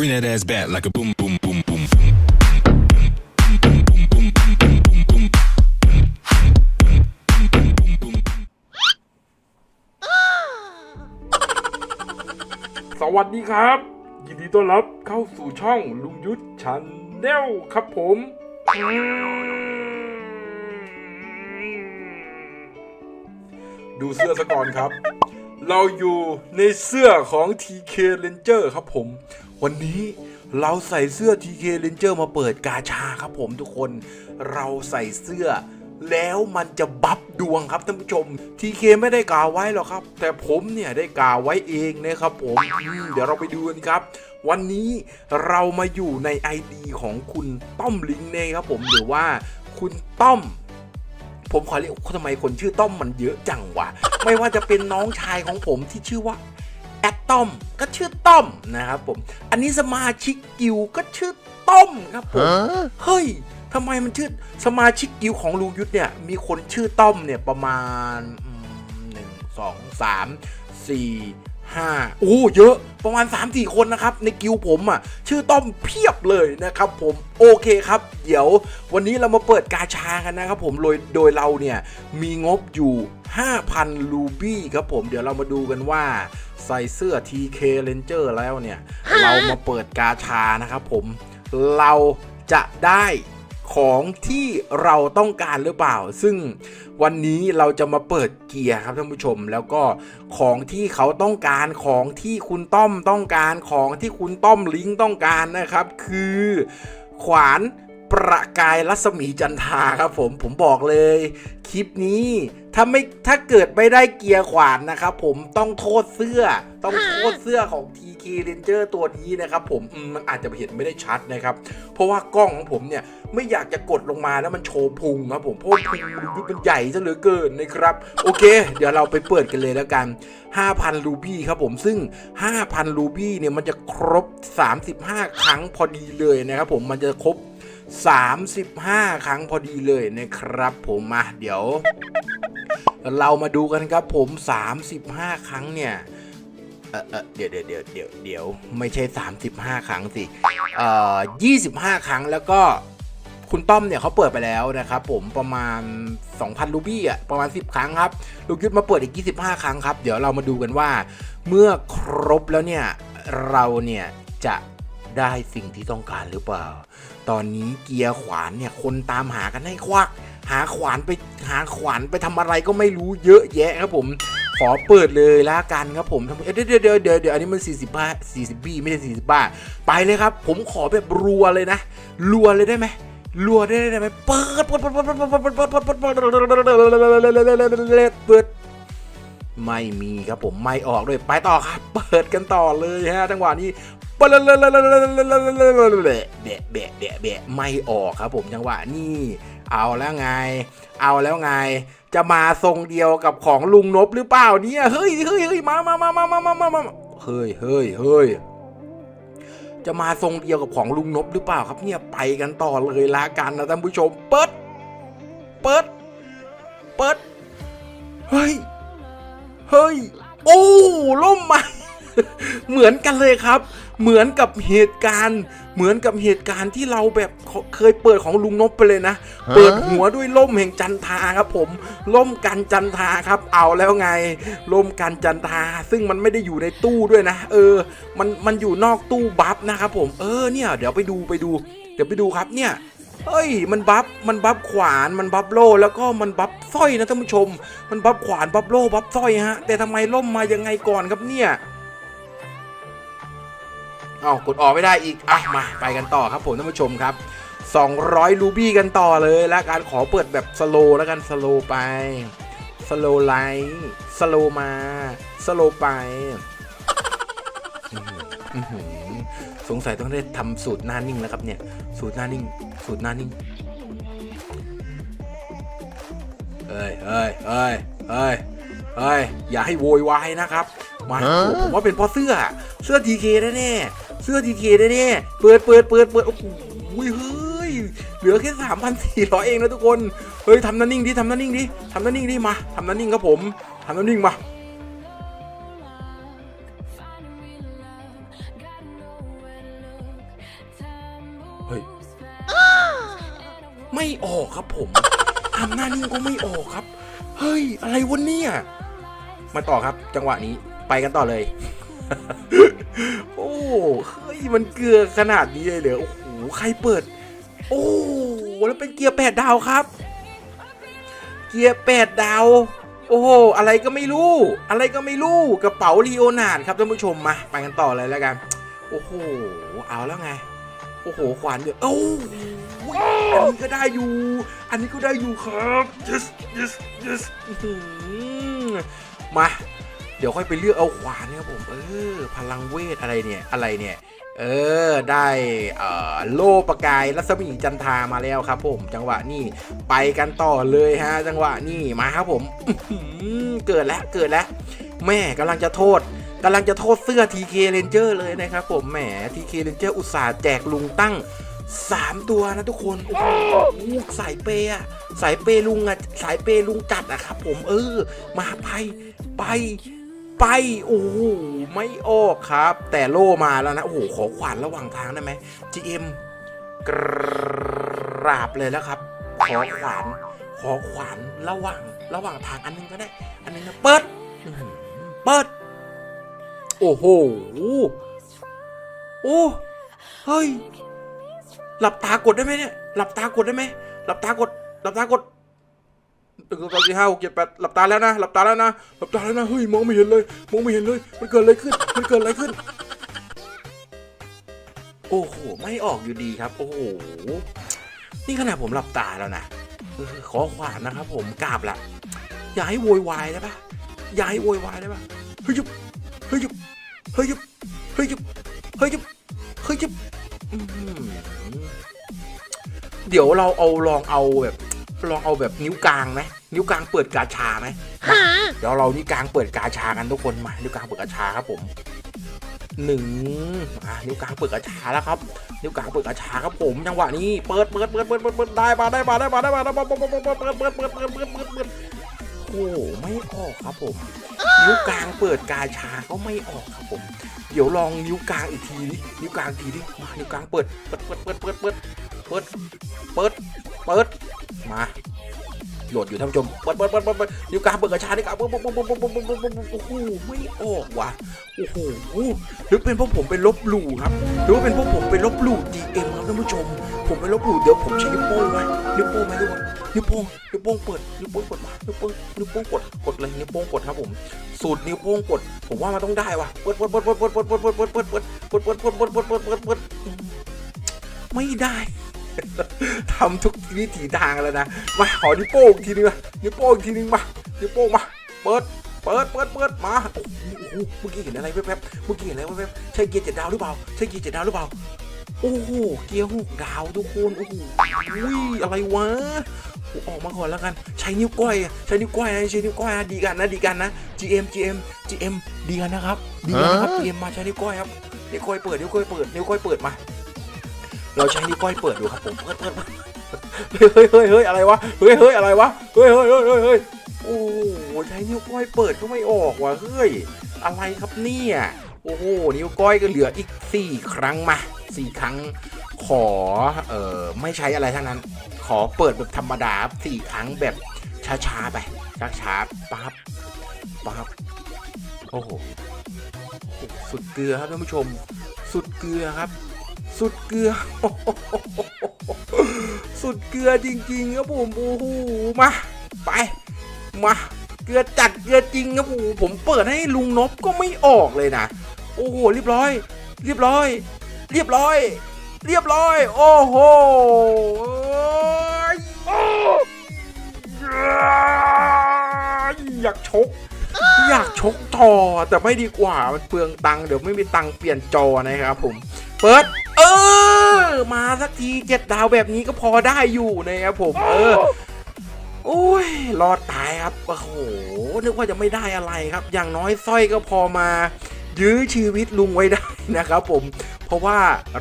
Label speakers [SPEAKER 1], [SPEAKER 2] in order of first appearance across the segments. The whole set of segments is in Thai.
[SPEAKER 1] Bring that ass back like a boom, boom, boom, boom, boom.
[SPEAKER 2] สวัสดีครับ ยินดีต้อนรับเข้าสู่ช่องลุงยุทธชันแนลครับผม ดูเสื้อซะก่อนครับ เราอยู่ในเสื้อของ TK Ranger ครับผม วันนี้เราใส่เสื้อ TK Ranger มาเปิดกาชาครับผมทุกคน เราใส่เสื้อแล้วมันจะบัฟดวงครับท่านผู้ชม TK ไม่ได้กล่าวไว้หรอกครับ แต่ผมเนี่ยได้กล่าวไว้เองนะครับผมมเดี๋ยวเราไปดูกันครับวันนี้เรามาอยู่ใน ID ของคุณต้อมลิงเน่ครับผมหรือว่าคุณต้อม ผมขอเรียกทำไมคนชื่อต้อมมันเยอะจังวะไม่ว่าจะเป็นน้องชายของผมที่ชื่อว่าแอดต้อมก็ชื่อต้อมนะครับผม อันนี้สมาชิกกิวก็ชื่อต้อมครับผมเฮ้ยทำไมมันชื่อสมาชิกกิวของลุงยุทธเนี่ย มีคนชื่อต้อมเนี่ยประมาณอืมหนึ่งสองสามสี่ ห้าโอ้เยอะประมาณ 3 4 คนนะครับ ในกิวผมอะ ชื่อต้อมเพียบเลยนะครับผมโอเคครับ เดี๋ยววันนี้เรามาเปิดกาชากันนะครับผมโดยโดยเราเนี่ย มีงบอยู่ 5,000ลูบี้ครับผมเดี๋ยวเรามาดูกันว่า ใส่เสื้อ TK Ranger แล้วเนี่ย เรามาเปิดกาชานะครับผมเราจะได้ ของที่เราต้องการหรือเปล่า ซึ่งวันนี้เราจะมาเปิดเกียร์ครับท่านผู้ชม แล้วก็ของที่เขาต้องการของที่คุณต้อมต้องการของที่คุณต้อมลิงต้องการนะครับ คือขวาน ประกายรัศมีจันทาครับผมผมบอกเลย คลิปนี้ถ้าไม่ถ้าเกิดไม่ได้เกียร์ขวานนะครับผมต้องโทษเสื้อ ต้องโทษเสื้อของ TK Ranger ตัวนี้นะครับผมมันอาจจะเห็นไม่ได้ชัดนะครับ เพราะว่ากล้องของผมเนี่ยไม่อยากจะกดลงมาแล้วมันโชว์พุงครับผมเพราะพุงมันยุบมันใหญ่ซะเหลือเกินนะครับ โอเค เดี๋ยวเราไปเปิดกันเลยแล้วกัน 5,000 รูบี้ครับผมซึ่ง 5,000 รูบี้เนี่ยมันจะครบ 35 ครั้งพอดีเลยนะครับผมมันจะครบ 35 ครั้งพอดีเลยนะครับผมมาเดี๋ยว เรามาดูกันครับผม 35 ครั้งเนี่ยเออเออเดี๋ยวเดี๋ยวเดี๋ยวเดี๋ยวเดี๋ยวไม่ใช่ 35 ครั้งสิเอ่อ25 ครั้งแล้วก็คุณต้อมเนี่ยเขาเปิดไปแล้วนะครับผมประมาณ 2,000 รูบี้อะประมาณ 10 ครั้งครับลูกยุทธมาเปิดอีก 25 ครั้งครับ เดี๋ยวเรามาดูกันว่า เมื่อครบแล้วเนี่ยเราเนี่ยจะ ได้สิ่งที่ต้องการหรือเปล่า ตอนนี้เกียร์ขวานเนี่ยคนตามหากันให้ควัก หาขวานไปหาขวานไปทำอะไรก็ไม่รู้เยอะแยะครับผมขอเปิดเลยละกันครับผมทำเดี๋ยวเดี๋ยวเดี๋ยวเดี๋ยวอันนี้มัน 40บ้า40บีไม่ใช่40บ้าไปเลยครับ ผมขอแบบรัวเลยนะ รัวเลยได้ไหมรัวได้ได้ไหมเปิดเปิดเปิดเปิดเปิดเปิดเปิดเปิดเปิดเปิดเปิดเปิดเปิดไม่มีครับผมไม่ออกด้วยไปต่อครับ เปิดกันต่อเลยฮะจังหวะนี้ เบะเบะเบะเบะไม่ออกครับผมจังหวะนี่เอาแล้วไง เอาแล้วไง จะมาทรงเดียวกับของลุงนบหรือเปล่าเนี่เฮ้ยเฮ้ยเฮ้ยมามามามามามามาเฮ้ยเฮ้ยเฮ้ยจะมาทรงเดียวกับของลุงนบหรือเปล่าครับเนี่ยไปกันต่อเลยละกันนะท่านผู้ชมเปิด เปิด เปิด เฮ้ย เฮ้ย โอ้ล่มมาเหมือนกันเลยครับ เหมือนกับเหตุการณ์ เหมือนกับเหตุการณ์ที่เราแบบเคยเปิดของลุงนบไปเลยนะ เปิดหัวด้วยล่มแห่งจันทราครับผมล่มกันจันทราครับ เอาแล้วไงล่มกันจันทราซึ่งมันไม่ได้อยู่ในตู้ด้วยนะ เออ มันมันอยู่นอกตู้บัฟนะครับผมเออเนี่ย เดี๋ยวไปดูไปดู เดี๋ยวไปดูครับเนี่ยเฮ้ย มันบัฟ มันบัฟขวาน มันบัฟโล่ แล้วก็มันบัฟสร้อยนะท่านผู้ชม มันบัฟขวาน บัฟโล่ บัฟสร้อยฮะ แต่ทำไมล่มมายังไงก่อนครับเนี่ย เอากดออกไม่ได้อีกอะมาไปกันต่อครับผมท่านผู้ชมครับ 200 รูบี้กันต่อเลยแล้วการขอเปิดแบบสโลแล้วกันสโลไปสโลไลท์สโลมาสโลไปอื้อหืออื้อหือสงสัยต้องได้ทำสูตรหน้านิ่งแล้วครับเนี่ย สูตรหน้านิ่ง สูตรหน้านิ่งเฮ้ยเฮ้ยเฮ้ยเฮ้ยเฮ้ยอย่าให้โวยวายนะครับมาโอ้โหผมว่าเป็นเพราะเสื้อ เสื้อทีเคแน่ๆ เสื้อทีเคแน่ๆเปิดเปิดเปิดเปิดโอ้โหเฮ้ยเหลือแค่สามพันสี่ร้อยเองนะทุกคนเฮ้ยทำน้านิ่งดิทำน้านิ่งดิทำน้านิ่งดิมาทำน้านิ่งครับผมทำน้านิ่งมา
[SPEAKER 3] เเฮ้
[SPEAKER 2] ยไม่ออกครับผมทำหน้านิ่งก็ไม่ออกครับ เฮ้ย อะไรวะเนี่ยมาต่อครับ จังหวะนี้ไปกันต่อเลย โอ้เฮ้ยมันเกลือขนาดนี้เลยเหรอโอ้โหใครเปิด โอ้แล้วเป็นเกียร์แปดดาวครับ เกียร์แปดดาว โอ้โหอะไรก็ไม่รู้ อะไรก็ไม่รู้กระเป๋าลีโอนาร์ดครับท่านผู้ชมมาไปกันต่อเลยแล้วกัน โอ้โหเอาแล้วไงโอ้โหขวานเดือดเอ้าอันนี้ก็ได้อยู่ อันนี้ก็ได้อยู่ครับ yes yes yes มา เดี๋ยวค่อยไปเลือกเอาขวานนะครับผม เออ พลังเวทอะไรเนี่ย อะไรเนี่ย เออ ได้เอ่อโล่ประกายรัศมีจันทามาแล้วครับผม จังหวะนี้ไปกันต่อเลยฮะ จังหวะนี้มาครับผมเกิดแล้วเกิดแล้ว แม่กำลังจะโทษกำลังจะโทษเสื้อ TK Ranger เลยนะครับผม แหม TK Ranger อุตส่าห์แจกลุงตั้ง 3 ตัวนะทุกคน โอ้โหสายเปย์อะสายเปย์ลุงอะสายเปย์ลุงจัดอะครับผม เออ มาไป ไป ไป โอ้โห ไม่ออกครับ แต่โล่มาแล้วนะ โอ้โห ขอขวานระหว่างทางได้ไหม GM กราบเลยแล้วครับ ขอขวาน ขอขวานระหว่าง ระหว่างทางอันนึงก็ได้ อันนึงนะเปิด เปิด โอ้โห โอ้เฮ้ย หลับตากดได้ไหมเนี่ย หลับตากดได้ไหม หลับตากด หลับตากด ตึงตอนที่ห้าหกเจ็ดแปดหลับตาแล้วนะหลับตาแล้วนะหลับตาแล้วนะเฮ้ยมองไม่เห็นเลยมองไม่เห็นเลย มันเกิดอะไรขึ้นมันเกิดอะไรขึ้น โอ้โหไม่ออกอยู่ดีครับ โอ้โหนี่ขนาดผมหลับตาแล้วนะขอขวานนะครับ ผมกราบละอย่าให้โวยวายได้ปะอย่าให้โวยวายได้ปะเฮ้ยจุบเฮ้ยจุบเฮ้ยจุบเฮ้ยจุบเฮ้ยจุบเฮ้ยจุบเดี๋ยวเราเอาลองเอาแบบ ลองเอาแบบนิ้วกลางไหมนิ้วกลางเปิดกาชาไหมมาเดี๋ยวเรานิ้วกลางเปิดกาชากันทุกคนมานิ้วกลางเปิดกาชาครับผมหนึ่งมานิ้วกลางเปิดกาชาแล้วครับ นิ้วกลางเปิดกาชาครับผมจังหวะนี้เปิดเปิดเปิดเปิดเปิดเปิดได้มาได้มาได้มาได้มาได้มาเปิดเปิดเปิดเปิดเปิดเปิดเปิดเปิดเปิดเปิดเปิดโอ้โหไม่ออกครับผม นิ้วกลางเปิดกาชาก็ไม่ออกครับผม เดี๋ยวลองนิ้วกลางอีกทีดินิ้วกลางอีกทีดิมานิ้วกลางเปิดเปิดเปิดเปิดเปิดเปิด เปิด เปิด เปิด มา โหลดอยู่ท่านผู้ชม เปิดเปิดเปิดเปิดเปิดนิ้วกลางเปิดกชาดิครับเปิดเปิดเปิดเปิดเปิดเปิดโอ้โหไม่ออกว่ะ โอ้โหหรือเป็นพราะผมไปลบหลู่ครับ หรือว่าเป็นพราะผมไปลบหลู่ DM ครับท่านผู้ชม ผมไปลบหลู่เดี๋ยวผมใช้นิ้วโป้งไหมนิ้วโป้งไหมทุกคนนิ้วโป้งนิ้วโป้งเปิดนิ้วโป้งกดมานิ้วโป้งนิ้วโป้งกดกดเลยนิ้วโป้งกดครับผมสูตรนิ้วโป้งกด ผมว่ามันต้องได้ว่ะเปิดเปิดเปิดเปิดเปิดเปิดเปิดเปิดเปิดเปิดเปิดเปิดเปิดเปิดเปิดเปิดเปิดเปิดเปิดไม่ได้ ทำทุกวิถีทางแล้วนะ มาขอนิ้วโป้งอีกทีนึงมานิ้วโป้งอีกทีนึงมานิ้วโป้งมา เปิด เปิด เปิด เปิด มา โอ้โห เมื่อกี้เห็นอะไรแป๊บๆ เมื่อกี้เห็นอะไรแป๊บๆ ใช่เกียร์เจ็ดดาวหรือเปล่า ใช่เกียร์เจ็ดดาวหรือเปล่า โอ้โห เกียร์หกดาวทุกคน โอ้โหอุ้ยอะไรวะโอ้ออกมาก่อนแล้วกัน ใช้นิ้วก้อยอะใช้นิ้วก้อยนะใช้นิ้วก้อยนะดีกันนะดีกันนะ GM GM GM ดีกันนะครับดีกันนะครับ GM มาใช้นิ้วก้อยครับนิ้วก้อยเปิดนิ้วก้อยเปิดนิ้วก้อยเปิดมา เราใช้นิ้วก้อยเปิดดูครับผมเปิดเปิดเฮ้ยเฮ้ยเฮ้ยอะไรวะเฮ้ยเฮ้ยอะไรวะเฮ้ยเฮ้ยเฮ้ยเฮ้ยโอ้โหใช้นิ้วก้อยเปิดก็ไม่ออกว่ะเฮ้ยอะไรครับเนี่ยโอ้โหนิ้วก้อยก็เหลืออีก4ครั้งมา4ครั้ง ขอเอ่อไม่ใช้อะไรทั้งนั้น ขอเปิดแบบธรรมดาสี่ครั้งแบบช้าๆไปช้าๆปั๊บปั๊บโอ้โหสุดเกลือครับท่านผู้ชม สุดเกลือครับ สุดเกลือ สุดเกลือจริงๆครับผมโอ้โหมา ไปมาเกลือจัดเกลือจริงครับผมผมเปิดให้ลุงนบก็ไม่ออกเลยนะโอ้โหเรียบร้อย เรียบร้อย เรียบร้อย เรียบร้อย โอ้โหอยากชกอยากชกจอแต่ไม่ดีกว่ามันเปลืองตังค์เดี๋ยวไม่มีตังค์เปลี่ยนจอนะครับผม เปิด ออมาสักทีเจ็ดดาวแบบนี้ก็พอได้อยู่นะครับผม เออ โอ้ย รอดตายครับ โอ้โห นึกว่าจะไม่ได้อะไรครับ อย่างน้อยสร้อยก็พอมา ยื้อชีวิตลุงไว้ได้นะครับผม เพราะว่า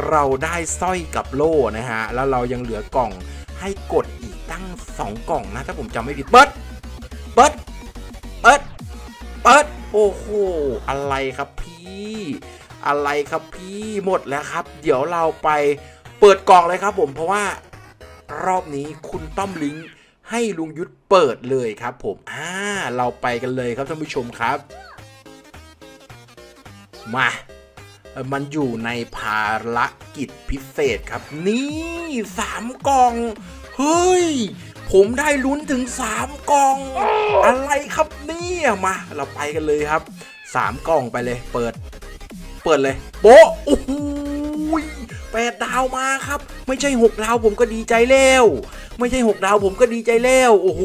[SPEAKER 2] เราได้สร้อยกับโล่นะฮะ แล้วเรายังเหลือกล่องให้กดอีกตั้ง 2 กล่องนะ ถ้าผมจำไม่ผิด เปิด เปิด เปิด เปิด โอ้โห อะไรครับพี่ อะไรครับพี่หมดแล้วครับ เดี๋ยวเราไปเปิดกล่องเลยครับผมเพราะว่ารอบนี้คุณต้อมลิงให้ลุงยุทธเปิดเลยครับ ผมอ่าเราไปกันเลยครับท่านผู้ชมครับ มามันอยู่ในภารกิจพิเศษครับ นี่สามกล่อง เฮ้ย ผมได้ลุ้นถึงสามกล่อง อะไรครับเนี่ยมา เราไปกันเลยครับสามกล่องไปเลย เปิด เปิดเลย โป๊ะโอ้โหยแปดดาวมาครับ ไม่ใช่หกดาวผมก็ดีใจแล้ว ไม่ใช่หกดาวผมก็ดีใจแล้ว โอ้โห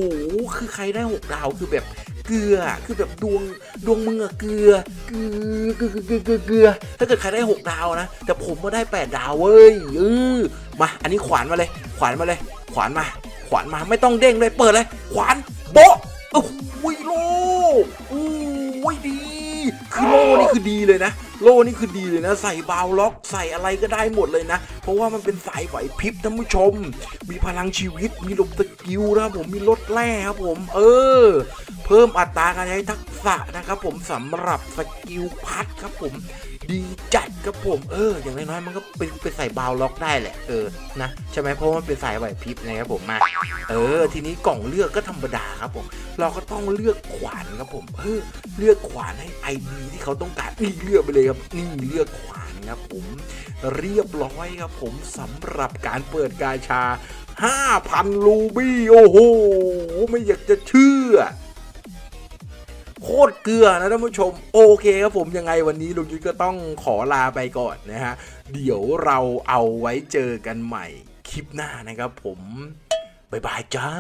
[SPEAKER 2] คือใครได้หกดาวคือแบบเกลือคือแบบดวงดวงมึงอะเกลือเกลือเกลือเกลือเกลือเกลือถ้าเกิดใครได้หกดาวนะ แต่ผมมาได้แปดดาวเว้ยเออมาอันนี้ขวานมาเลย ขวานมาเลย ขวานมา ขวานมาไม่ต้องเด้งเลยเปิดเลย ขวานโบ๊ะโอ้โหโลโอ้ยดี คือโลนี่คือดีเลยนะ โล่นี่คือดีเลยนะ ใส่บาวล็อกใส่อะไรก็ได้หมดเลยนะ เพราะว่ามันเป็นสายไหวพริบท่านผู้ชม มีพลังชีวิต มีหลบสกิลนะครับผมมีลดแร่ครับผม เออ เพิ่มอัตราการใช้ทักษะนะครับผมสำหรับสกิลพัดครับผม ดีจัดครับผมเออ อย่างน้อยๆมันก็เป็นเป็นใส่บาวล็อกได้แหละเออนะใช่ไหมเพราะมันเป็นสายไหวพริบนะครับผมมาเออ ทีนี้กล่องเลือกก็ธรรมดาครับผม เราก็ต้องเลือกขวานครับผมเออเลือกขวานให้ไอดีที่เขาต้องการนี่เลือกไปเลยครับนี่เลือกขวานครับผมเรียบร้อยครับผมสำหรับการเปิดกาชา 5,000ลูบี้ โอ้โห ไม่อยากจะเชื่อ โคตรเกลือนะท่านผู้ชม โอเคครับผมยังไงวันนี้ลุงยุทธก็ต้องขอลาไปก่อนนะฮะ เดี๋ยวเราเอาไว้เจอกันใหม่คลิปหน้านะครับผม บ๊ายบายจ้า